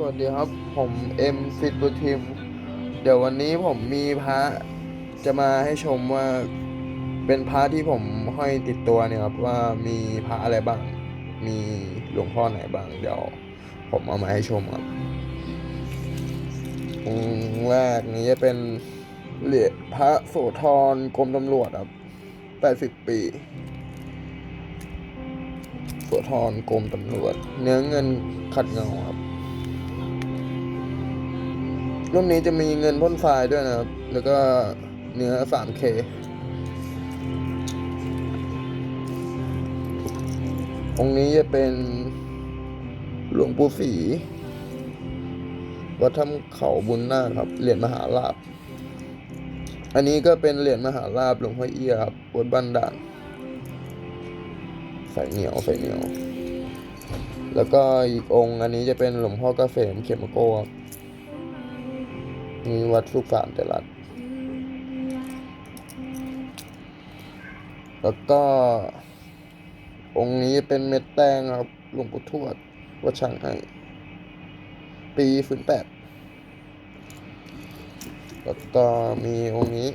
สวัสดีครับผมเอ็มฟิตบูทีมเดี๋ยววันนี้ผมมีพระจะมาให้ชมว่าเป็นพระที่ผมห้อยติดตัวเนี่ยครับว่ามีพระอะไรบ้าง มีหลวงพ่อไหนบ้าง เดี๋ยวผมเอามาให้ชมครับองค์แรกนี้จะเป็นเหรียญพระโสธรกรมตำรวจครับแปดสิบ80ปีโสธรกรมตำรวจ เนื้อเงินขัดเงาครับ รุ่นนี้จะมีเงินพ่นทรายด้วยนะครับ แล้วก็เนื้อ 3K องค์นี้จะเป็นหลวงปู่ศรีวัดถ้ำเขาบุญนาคครับ เหรียญมหาลาภอันนี้ก็เป็นเหรียญมหาลาภหลวงพ่อเอียครับวัดบ้านด่านใส่เหนียวใส่เหนียว แล้วก็อีกองค์อันนี้จะเป็นหลวงพ่อเกษมเขมโกครับ มีวัดสุขสารแต่รัดแล้วก็ องค์นี้เป็นเม็ดแตงครับหลวงปู่ทวดวัดช่างให้ ปีฝืนแปดแล้วก็มีองค์นี้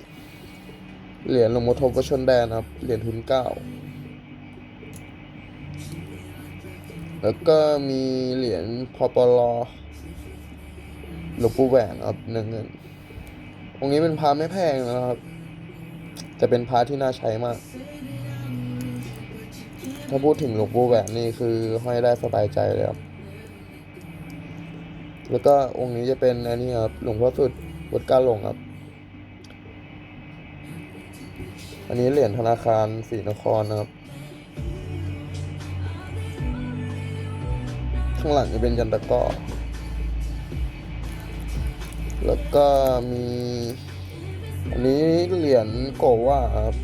เหรียญหลวงพ่อทบวชนแดนครับ เหรียญทุนเก้าแล้วก็มีเหรียญพอปลอ ลวงปู่แหวนครับเนื้อเงินองค์นี้เป็นพาไม่แพงนะครับ แต่เป็นพาที่น่าใช้มาก ถ้าพูดถึงหลวงปู่แหวนนี่คือห้อยได้สบายใจเลยครับแล้วก็องค์นี้จะเป็นอันนี้ครับ หลวงพ่อสุดวัดกาหลงครับ อันนี้เหรียญธนาคารศรีนครนะครับ ข้างหลังจะเป็นยันตะก้อ แล้วก็มี อันนี้เหรียญโกว่าครับ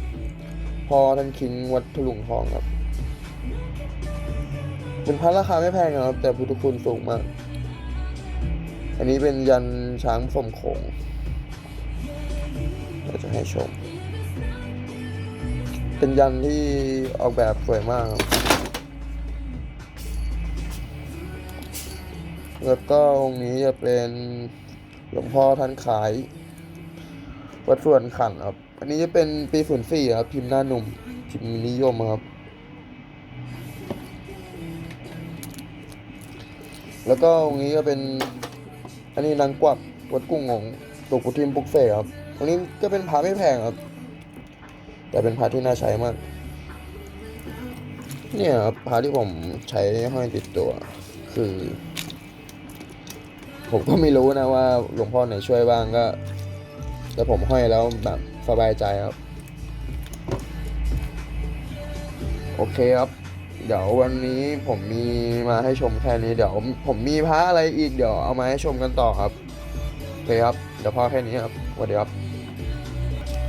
พอท่านคิงวัดถลุงทองครับ เป็นพระราคาไม่แพงนะครับ แต่พุทธคุณสูงมาก อันนี้เป็นยันช้างสมโขงเราจะให้ชม เป็นยันที่ออกแบบสวยมากครับแล้วก็องค์นี้จะเป็น หลวงพ่อท่านขาย วัดส่วนขันครับ อันนี้จะเป็นปีศูนย์สี่ครับ พิมพ์หน้าหนุ่ม พิมพ์นิยมครับ แล้วก็องค์นี้ก็เป็น อันนี้นางกวักวัดกุ้งงงตกกุทิมปุกเสกครับอันนี้ก็เป็นพาไม่แพงครับ แต่เป็นพาที่น่าใช้มาก เนี่ยครับพาที่ผมใช้ห้อยติดตัว คือ ผมก็ไม่รู้นะว่าหลวงพ่อไหนช่วยบ้างก็ แต่ผมห้อยแล้วแบบสบายใจครับ โอเคครับ เดี๋ยววันนี้ผมมีมาให้ชมแค่นี้เดี๋ยว ผมมีพระอะไรอีกเดี๋ยวเอามาให้ชมกันต่อครับ โอเคครับ เดี๋ยวพอแค่นี้ครับสวัสดีครับ